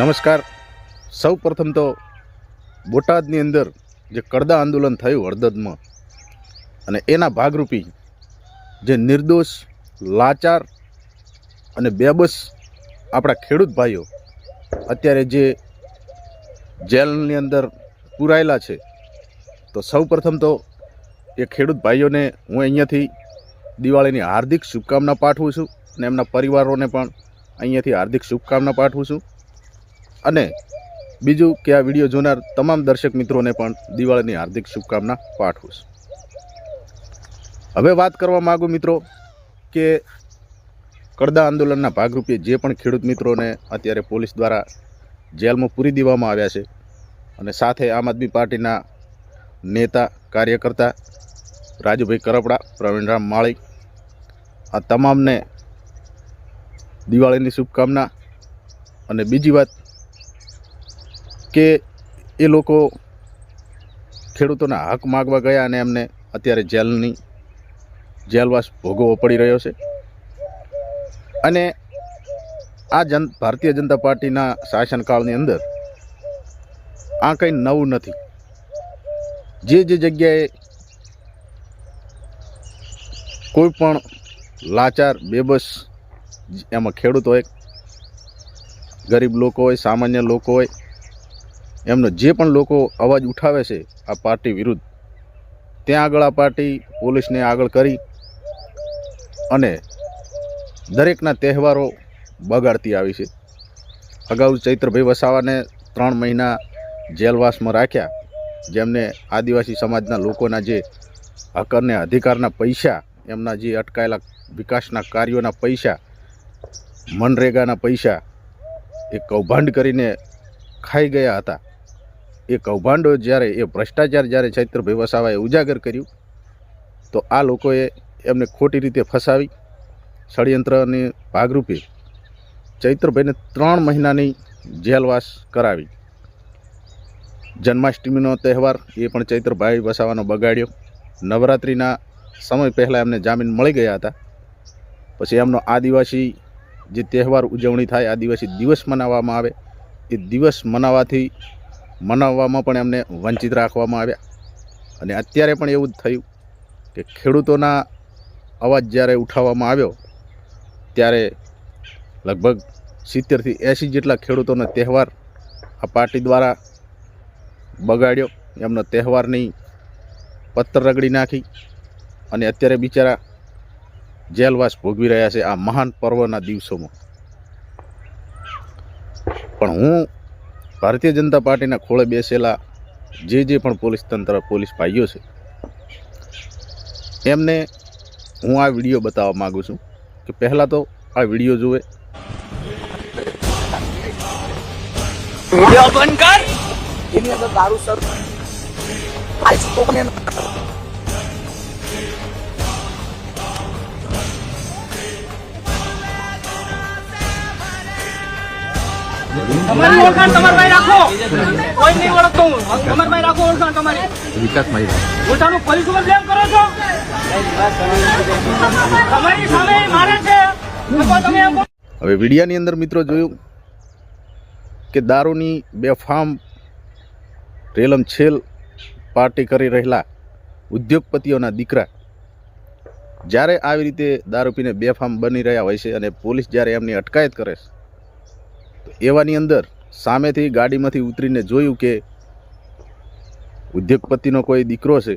નમસ્કાર. સૌ પ્રથમ તો બોટાદની અંદર જે કડદા આંદોલન થયું હળદદમાં અને એના ભાગરૂપી જે નિર્દોષ, લાચાર અને બેબસ આપણા ખેડૂત ભાઈઓ અત્યારે જે જેલની અંદર પૂરાયેલા છે, તો સૌ પ્રથમ તો એ ખેડૂત ભાઈઓને હું અહીંયાથી દિવાળીની હાર્દિક શુભકામના પાઠવું છું અને એમના પરિવારોને પણ અહીંયાથી હાર્દિક શુભકામના પાઠવું છું. અને બીજું કે આ વીડિયો જોનાર તમામ દર્શક મિત્રોને પણ દિવાળીની હાર્દિક શુભકામના પાઠવું છું. હવે વાત કરવા માગું મિત્રો કે કડદા આંદોલનના ભાગરૂપે જે પણ ખેડૂત મિત્રોને અત્યારે પોલીસ દ્વારા જેલમાં પૂરી દેવામાં આવ્યા છે અને સાથે આમ આદમી પાર્ટીના નેતા, કાર્યકર્તા રાજુભાઈ કરપડા, પ્રવીણરામ માળી, આ તમામને દિવાળીની શુભકામના અને બીજી વાત કે એ લોકો ખેડૂતોના હક માગવા ગયા અને એમને અત્યારે જેલની, જેલવાસ ભોગવવો પડી રહ્યો છે. અને આ જન, ભારતીય જનતા પાર્ટીના શાસનકાળની અંદર આ કંઈ નવું નથી. જે જે જગ્યાએ કોઈ પણ લાચાર, બેબસ, એમાં ખેડૂત હોય, ગરીબ લોકો હોય, સામાન્ય લોકો હોય એમનો જે પણ લોકો અવાજ ઉઠાવે છે આ પાર્ટી વિરુદ્ધ, ત્યાં આગળ આ પાર્ટી પોલીસને આગળ કરી અને દરેકના તહેવારો બગાડતી આવી છે. અગાઉ ચૈત્રભાઈ વસાવાને ત્રણ મહિના જેલવાસમાં રાખ્યા, જેમને આદિવાસી સમાજના લોકોના જે હક અને અધિકારના પૈસા, એમના જે અટકાયેલા વિકાસના કાર્યોના પૈસા, મનરેગાના પૈસા એ કૌભાંડ કરીને ખાઈ ગયા હતા. એ કૌભાંડો જ્યારે એ ભ્રષ્ટાચાર જ્યારે ચૈત્રભાઈ વસાવાએ ઉજાગર કર્યું, તો આ લોકોએ એમને ખોટી રીતે ફસાવી, ષડયંત્રની ભાગરૂપે ચૈત્રભાઈને ત્રણ મહિનાની જેલવાસ કરાવી. જન્માષ્ટમીનો તહેવાર એ પણ ચૈત્રભાઈ વસાવાનો બગાડ્યો. નવરાત્રિના સમય પહેલાં એમને જામીન મળી ગયા હતા. પછી એમનો આદિવાસી જે તહેવાર ઉજવણી થાય, આદિવાસી દિવસ મનાવવામાં આવે, એ દિવસ મનાવવાથી મનાવવામાં પણ એમને વંચિત રાખવામાં આવ્યા. અને અત્યારે પણ એવું જ થયું કે ખેડૂતોના અવાજ જ્યારે ઉઠાવવામાં આવ્યો, ત્યારે લગભગ સિત્તેરથી એંશી જેટલા ખેડૂતોનો તહેવાર આ પાર્ટી દ્વારા બગાડ્યો. એમનો તહેવારની પથ્થર રગડી નાખી અને અત્યારે બિચારા જેલવાસ ભોગવી રહ્યા છે આ મહાન પર્વના દિવસોમાં. પણ હું ભારતીય જનતા પાર્ટીના ખોળે બેસેલા જે જે પણ પોલીસ તંત્ર, પોલીસ ભાઈઓ છે, એમને હું આ વીડિયો બતાવવા માગું છું કે પહેલાં તો આ વીડિયો જુએ. દારૂ સર તમારી ઓળખાણ તમારા ભાઈ રાખો. કોઈ નહીં ઓળખતો હું. તમારા ભાઈ રાખો ઓળખાણ તમારી. ઉલટાનું પોલીસ ઉપર બ્લેમ કરો છો? તમારી સામે મારે છે. હવે વિડિયાની અંદર મિત્રો જોયું કે દારૂની બેફામ રેલમ છેલ પાર્ટી કરી રહેલા ઉદ્યોગપતિઓના દીકરા જ્યારે આવી રીતે દારૂ પીને બેફામ બની રહ્યા હોય છે અને પોલીસ જ્યારે એમની અટકાયત કરે છે એવાની અંદર સામેથી ગાડીમાંથી ઉતરીને જોયું કે ઉદ્યોગપતિનો કોઈ દીકરો છે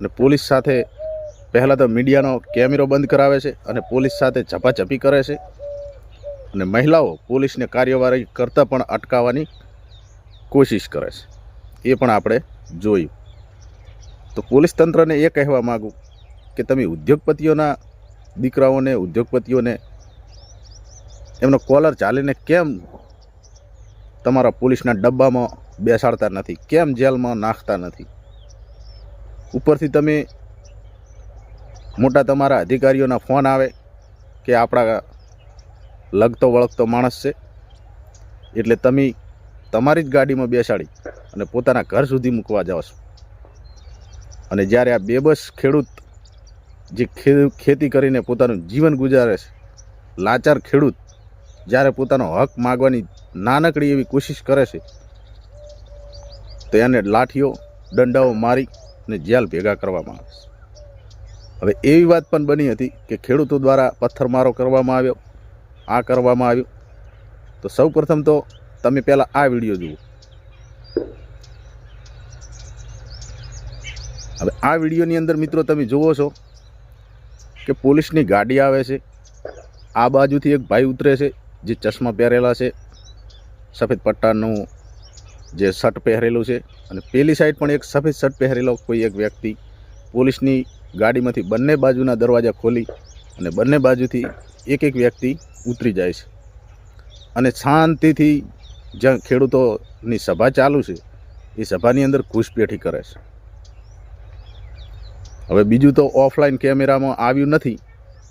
અને પોલીસ સાથે પહેલાં તો મીડિયાનો કેમેરો બંધ કરાવે છે અને પોલીસ સાથે ઝપાઝપી કરે છે. અને મહિલાઓ પોલીસને કાર્યવાહી કરતાં પણ અટકાવવાની કોશિશ કરે છે. એ પણ આપણે જોયું. તો પોલીસ તંત્રને એ કહેવા માગું કે તમે ઉદ્યોગપતિઓના દીકરાઓને, ઉદ્યોગપતિઓને એમનો કોલર ચાલીને કેમ તમારા પોલીસના ડબ્બામાં બેસાડતા નથી? કેમ જેલમાં નાખતા નથી? ઉપરથી તમે મોટા તમારા અધિકારીઓના ફોન આવે કે આપણા લગતો વળગતો માણસ છે. એટલે તમે તમારી જ ગાડીમાં બેસાડી અને પોતાના ઘર સુધી મૂકવા જાઓ છો. અને જ્યારે આ બેબસ ખેડૂત જે ખેતી કરીને પોતાનું જીવન ગુજારે છે, લાચાર ખેડૂત જ્યારે પોતાનો હક માગવાની નાનકડી એવી કોશિશ કરે છે, તો એને લાઠીઓ, દંડાઓ મારી ને જેલ ભેગા કરવામાં આવે છે. હવે એવી વાત પણ બની હતી કે ખેડૂતો દ્વારા પથ્થરમારો કરવામાં આવ્યો, આ કરવામાં આવ્યું. તો સૌ પ્રથમ તો તમે પહેલાં આ વીડિયો જુઓ. હવે આ વિડીયોની અંદર મિત્રો તમે જુઓ છો કે પોલીસની ગાડી આવે છે, આ બાજુથી એક ભાઈ ઉતરે છે જે ચશ્મા પહેરેલા છે, સફેદ પટ્ટાનું જે શર્ટ પહેરેલું છે અને પેલી સાઈડ પણ એક સફેદ શર્ટ પહેરેલો કોઈ એક વ્યક્તિ. પોલીસની ગાડીમાંથી બંને બાજુના દરવાજા ખોલી અને બંને બાજુથી એક એક વ્યક્તિ ઉતરી જાય છે. અને શાંતિથી જ્યાં ખેડૂતોની સભા ચાલુ છે, એ સભાની અંદર ઘૂસપેઠી કરે છે. હવે બીજું તો ઓફલાઈન કેમેરામાં આવ્યું નથી,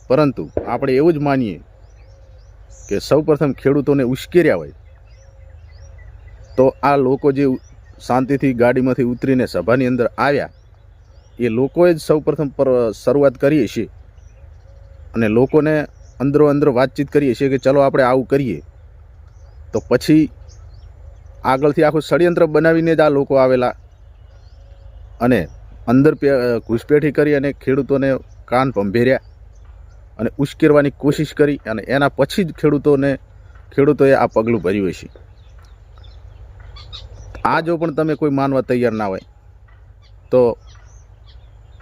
પરંતુ આપણે એવું જ માનીએ કે સૌપ્રથમ ખેડૂતોને ઉશ્કેર્યા હોય, તો આ લોકો જે શાંતિથી ગાડીમાંથી ઉતરીને સભાની અંદર આવ્યા, એ લોકોએ જ સૌપ્રથમ પર, શરૂઆત કરીએ છીએ. અને લોકોને અંદરો અંદર વાતચીત કરીએ છીએ કે ચલો આપણે આવું કરીએ. તો પછી આગળથી આખું ષડયંત્ર બનાવીને જ આ લોકો આવેલા. અને અંદર ઘૂસપેઠી કરી અને ખેડૂતોને કાન ભંભેર્યા. અને ઉશ્કેરવાની કોશિશ કરી અને એના પછી જ ખેડૂતોને, ખેડૂતોએ આ પગલું ભર્યું છે આ જો પણ તમે કોઈ માનવા તૈયાર ના હોય, તો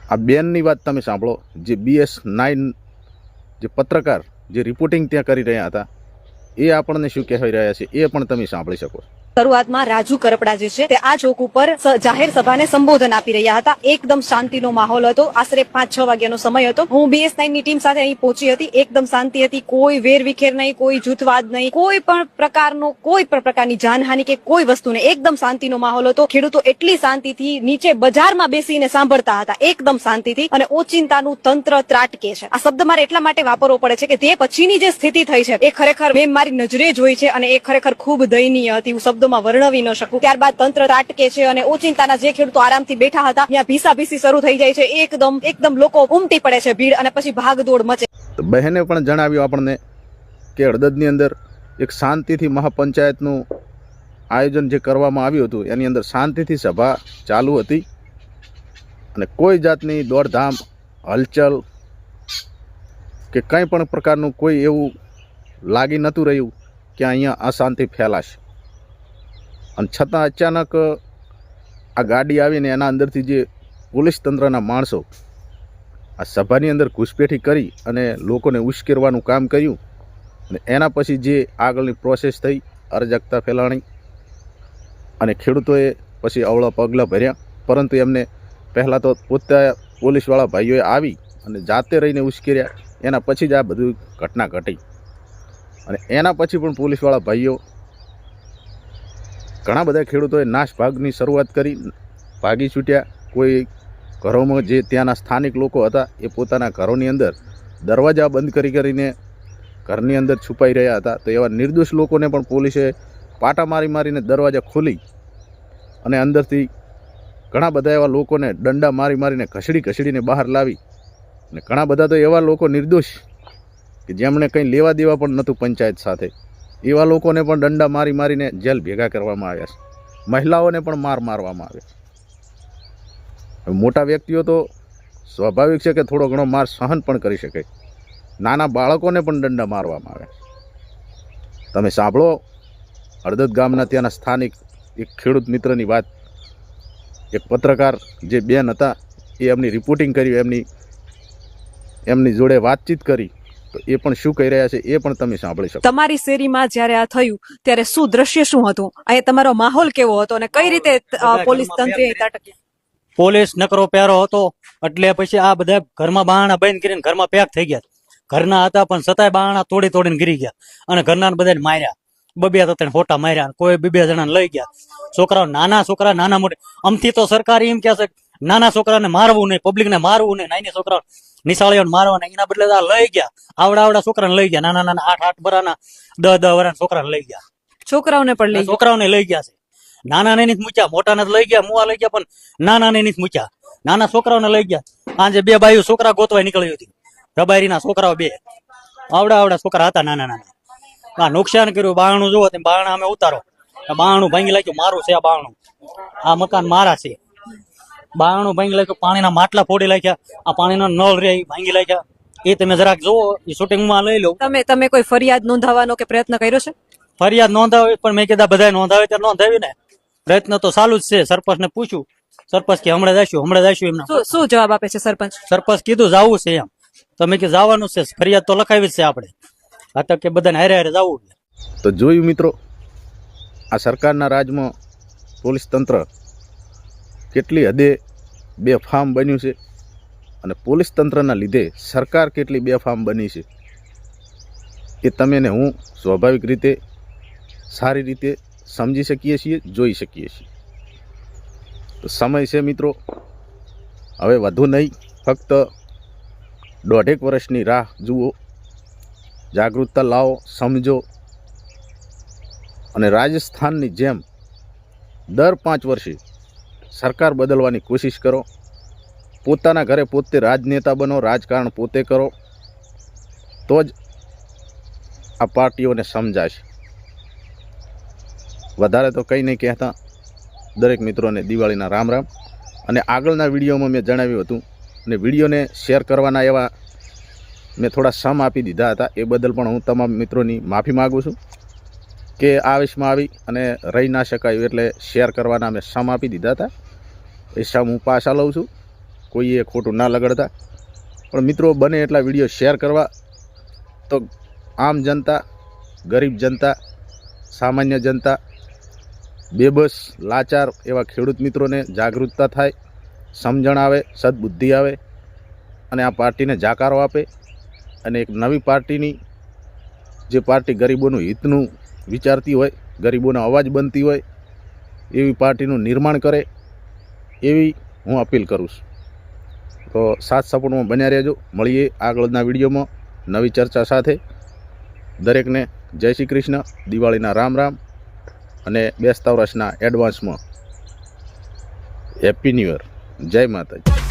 આ બેનની વાત તમે સાંભળો. જે બીએસ નાઇન જે પત્રકાર, જે રિપોર્ટિંગ ત્યાં કરી રહ્યા હતા, એ આપણને શું કહેવાય રહ્યા છે, એ પણ તમે સાંભળી શકો શરૂઆતમાં રાજુ કરપડા જે છે તે આ ચોક ઉપર જાહેર સભાને સંબોધન આપી રહ્યા હતા. એકદમ શાંતિનો માહોલ હતો. આશરે પાંચ છ વાગ્યાનો સમય હતો. હું બીએસની ટીમ સાથે અહીં પહોંચી હતી. એકદમ શાંતિ હતી. કોઈ વેરવિખેર નહીં, કોઈ જૂથવાદ નહીં, કોઈ પણ પ્રકારનો, કોઈ પણ પ્રકારની જાનહાનિ કે કોઈ વસ્તુ નહીં. એકદમ શાંતિનો માહોલ હતો. ખેડૂતો એટલી શાંતિથી નીચે બજારમાં બેસીને સાંભળતા હતા. એકદમ શાંતિથી અને ઓચિંતાનું તંત્ર ત્રાટકે છે. આ શબ્દ મારે એટલા માટે વાપરવો પડે છે કે તે પછીની જે સ્થિતિ થઈ છે, એ ખરેખર મેં મારી નજરે જોઈ છે અને એ ખરેખર ખૂબ દયનીય હતી. હું શબ્દોમાં વર્ણવી ન શકું. ત્યારબાદ તંત્ર ત્રાટકે છે અને ઓચિંતાના જે ખેડૂતો આરામથી બેઠા હતા, ત્યાં ભીસા ભીસી શરૂ થઈ જાય છે. એકદમ એકદમ લોકો ઉમટી પડે છે ભીડ અને પછી ભાગદોડ મચે. બહેને પણ જણાવ્યું આપણને કે હળદદની અંદર એક શાંતિથી મહાપંચાયતનું આયોજન જે કરવામાં આવ્યું હતું, એની અંદર શાંતિથી સભા ચાલુ હતી. અને કોઈ જાતની દોડધામ, હલચલ કે કંઈ પણ પ્રકારનું કોઈ એવું લાગી નહોતું રહ્યું કે અહીંયા અશાંતિ ફેલાશે. અને છતાં અચાનક આ ગાડી આવીને એના અંદરથી જે પોલીસ તંત્રના માણસો આ સભાની અંદર ઘૂસપેઠી કરી અને લોકોને ઉશ્કેરવાનું કામ કર્યું અને એના પછી જે આગળની પ્રોસેસ થઈ, અરજકતા ફેલાણી અને ખેડૂતોએ પછી અવળા પગલાં ભર્યા. પરંતુ એમને પહેલાં તો પોતે પોલીસવાળા ભાઈઓએ આવી અને જાતે રહીને ઉશ્કેર્યા. એના પછી જ આ બધું ઘટના ઘટી. અને એના પછી પણ પોલીસવાળા ભાઈઓ ઘણા બધા ખેડૂતોએ નાશ ભાગની શરૂઆત કરી, ભાગી છૂટ્યા. કોઈ ઘરોમાં જે ત્યાંના સ્થાનિક લોકો હતા, એ પોતાના ઘરોની અંદર દરવાજા બંધ કરી કરીને ઘરની અંદર છુપાઈ રહ્યા હતા. તો એવા નિર્દોષ લોકોને પણ પોલીસે પાટા મારી મારીને દરવાજા ખોલી અને અંદરથી ઘણા બધા એવા લોકોને દંડા મારી મારીને ઘસડી ઘસડીને બહાર લાવી. અને ઘણા બધા તો એવા લોકો નિર્દોષ કે જેમણે કંઈ લેવા દેવા પણ નહોતું પંચાયત સાથે. એવા લોકોને પણ દંડા મારી મારીને જેલ ભેગા કરવામાં આવ્યા છે. મહિલાઓને પણ માર મારવામાં આવ્યા મોટા વ્યક્તિઓ તો સ્વાભાવિક છે કે થોડો ઘણો માર સહન પણ કરી શકે. નાના બાળકોને પણ દંડા મારવામાં આવે તમે સાંભળો હળદદ ગામના ત્યાંના સ્થાનિક એક ખેડૂત મિત્રની વાત. એક પત્રકાર જે બેન હતા, એ એમની રિપોર્ટિંગ કરી, એમની એમની જોડે વાતચીત કરી. તો એ પણ શું કહી રહ્યા છે એ પણ તમે સાંભળી શકો. તમારી શેરીમાં જ્યારે આ થયું ત્યારે શું દ્રશ્ય શું હતું? અહીંયા તમારો માહોલ કેવો હતો અને કઈ રીતે પોલીસ તંત્રે પોલીસ નકરો પ્યારો હતો એટલે પછી આ બધા ઘરમાં બારણા બંધ કરીને ઘરમાં પેક થઈ ગયા. ઘરના હતા પણ સતાય બારણા તોડી તોડીને ગીરી ગયા. અને ઘરના બધાને માર્યા. બબે તેને ફોટા માર્યા કોઈ બે બે જણાને લઈ ગયા. છોકરાઓ નાના છોકરા નાના મોટા. અમથી તો સરકાર એમ કહે છે કે નાના છોકરાને મારવું નહીં પબ્લિકને મારવું નહીં નાની છોકરાઓ નિશાળીઓને મારવાના એના બદલે આ લઈ ગયા. આવડા આવડા છોકરાને લઈ ગયા. નાના નાના આઠ આઠ બરાના દસ દસ વરાના છોકરાને લઈ ગયા. છોકરાઓને પણ લઈ છોકરાઓને લઈ ગયા છે. નાના ને નથી મૂક્યા મોટાને લઈ ગયા મુવા લઈ ગયા પણ નાના ને મૂક્યા. નાના છોકરાઓને લઈ ગયા. આજે બે બાયું છોકરા ગોતવા નીકળી હતી. રબારીના છોકરાઓ બે. આવડા આવડા છોકરા હતા નાના નાના. આ નુકસાન કર્યું. બારણું જુઓ તમે બારણા અમે ઉતારો. બારણું ભાંગી લાગ્યું મારું છે આ બારણું. આ મકાન મારા છે. બારણું ભાંગી લાગ્યું પાણીના માટલા ફોડી નાખ્યા આ પાણીના નળ રે ભાંગી નાખ્યા. એ તમે જરાક જુઓ એ શૂટિંગમાં લઈ લો. તમે તમે કોઈ ફરિયાદ નોંધાવવાનો કે પ્રયત્ન કર્યો છે? ફરિયાદ નોંધાવી પણ મેં કીધા બધા નોંધાવે ત્યારે નોંધાવી ને. પ્રયત્ન તો ચાલુ જ છે સરપંચ ને પૂછ્યું. સરપંચ કે હમણાં જઈશું હમણાં જઈશું એમને. શું શું જવાબ આપે છે સરપંચ? સરપંચ કીધું જવું છે એમ. તમે કે જવાનું છે ફરિયાદ તો લખાવી જ છે આપણે. આ તો કે બધાને હારે હારે જવું તો જોયું મિત્રો આ સરકારના રાજમાં પોલીસ તંત્ર કેટલી હદે બેફામ બન્યું છે અને પોલીસ તંત્રના લીધે સરકાર કેટલી બેફામ બની છે એ તમે ને હું સ્વાભાવિક રીતે, સારી રીતે સમજી શકીએ છીએ, જોઈ શકીએ છીએ. તો સમય છે મિત્રો. હવે વધુ નહીં, ફક્ત દોઢેક વર્ષની રાહ જુઓ. જાગૃતતા લાવો, સમજો. અને રાજસ્થાનની જેમ દર પાંચ વર્ષે સરકાર બદલવાની કોશિશ કરો. પોતાના ઘરે પોતે રાજનેતા બનો, રાજકારણ પોતે કરો. તો જ આ પાર્ટીઓને સમજાશે. વધારે તો કંઈ નહીં કહેતા. દરેક મિત્રોને દિવાળીના રામ રામ. અને આગળના વિડીયોમાં મેં જણાવ્યું હતું અને વિડીયોને શેર કરવાના એવા મેં થોડા સમ આપી દીધા હતા. એ બદલ પણ હું તમામ મિત્રોની માફી માગું છું. કે આવેશમાં આવી અને રહી ના શકાયું એટલે શેર કરવાના મેં સમ આપી દીધા હતા. એ સમ હું પાછા લઉં છું. કોઈએ ખોટું ના લગડતા. પણ મિત્રો, બને એટલા વીડિયો શેર કરવા. તો આમ જનતા, ગરીબ જનતા, સામાન્ય જનતા, બેબસ, લાચાર એવા ખેડૂત મિત્રોને જાગૃતતા થાય, સમજણ આવે, સદબુદ્ધિ આવે અને આ પાર્ટીને જાકારો આપે. અને એક નવી પાર્ટીની, જે પાર્ટી ગરીબોનું હિતનું વિચારતી હોય, ગરીબોનો અવાજ બનતી હોય, એવી પાર્ટીનું નિર્માણ કરે, એવી હું અપીલ કરું છું. તો સાથ સપોર્ટમાં બન્યા રહેજો. મળીએ આગળના વિડીયોમાં. નવી ચર્ચા સાથે. દરેકને જય શ્રી કૃષ્ણ. દિવાળીના રામ રામ. અને બેસતા વર્ષના એડવાન્સમાં હેપી ન્યૂ યર જય માતાજી.